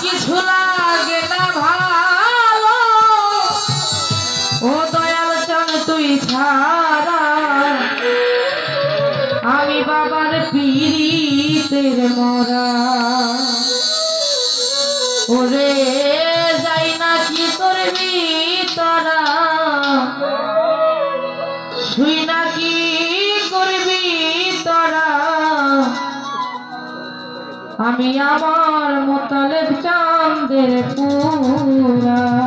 কিছু লাগে না ভালো। ও দয়াল চান তুই ছাড়া। আমি বাবার পিড়িতের মরা। ওরে, যাই না কি করবি তারা আমি আমার মোতালেব চাঁদের পুরা।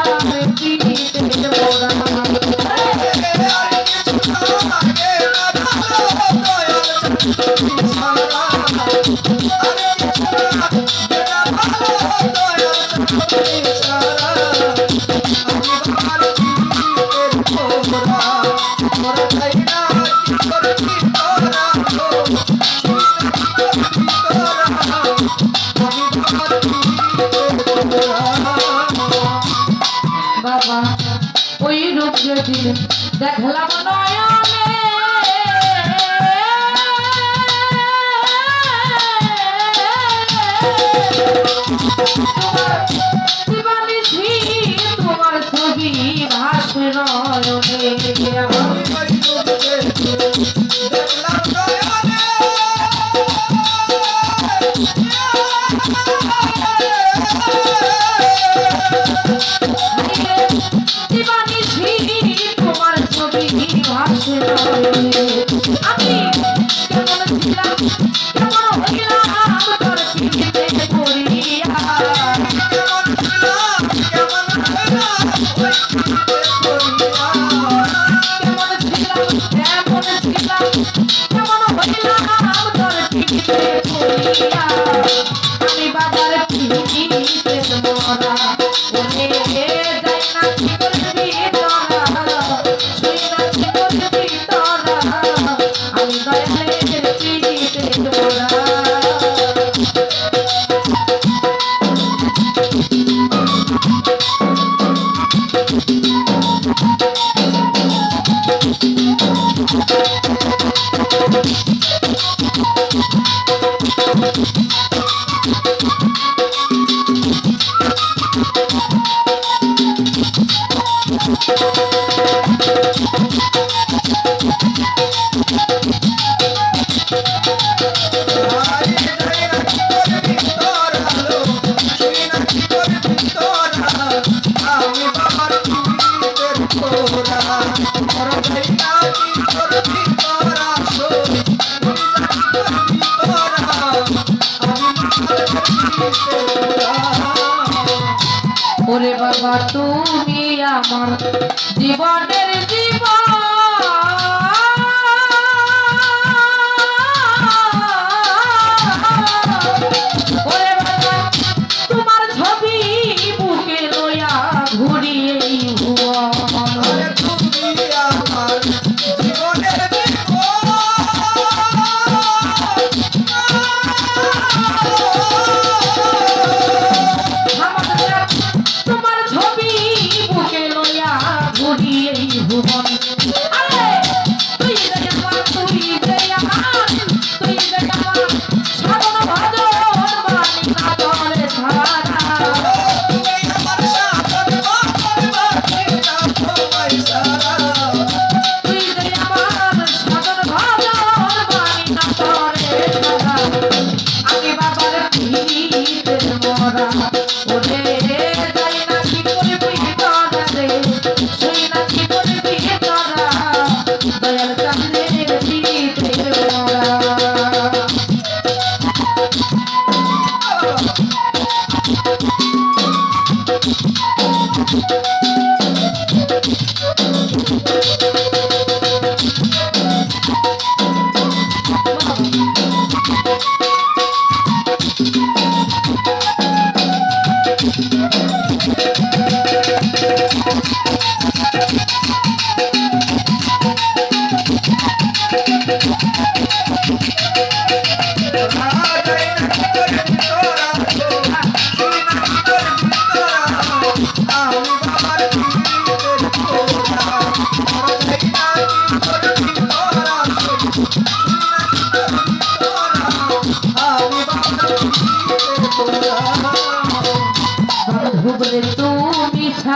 I'm the key. Thank you. eagle জীবনের জীবন।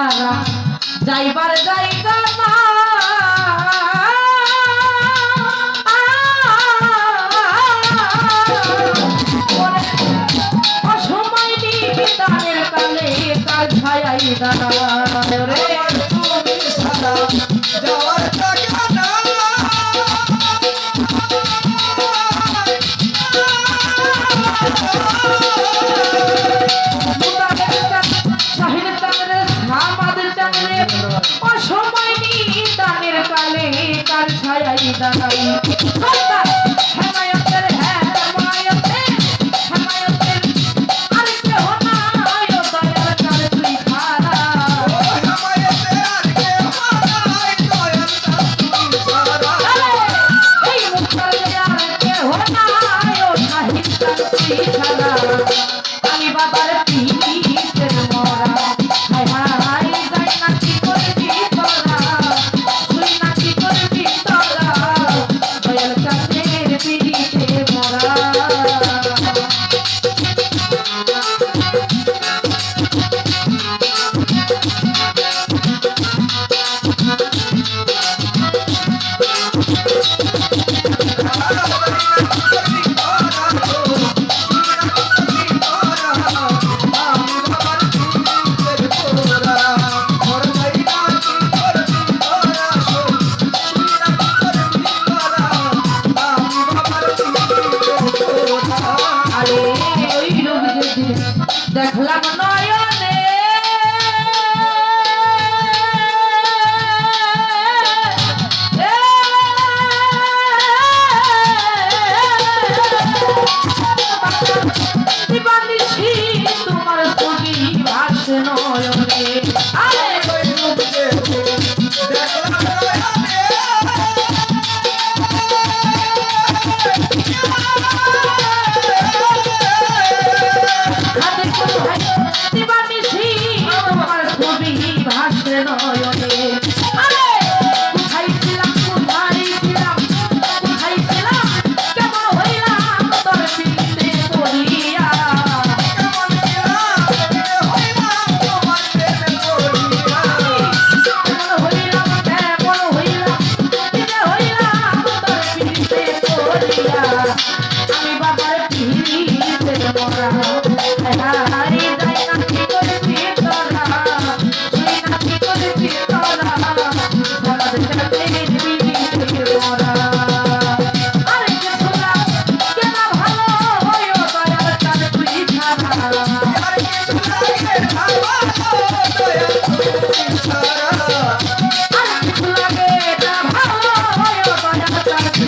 তারা যাইবার যাইতা না। অসময় নিবি তাদের কালে তার ছায়াই দাঁড়া রে তুমি সাদা তার ছায়াই দাঁড়াই। দেখলাম নয়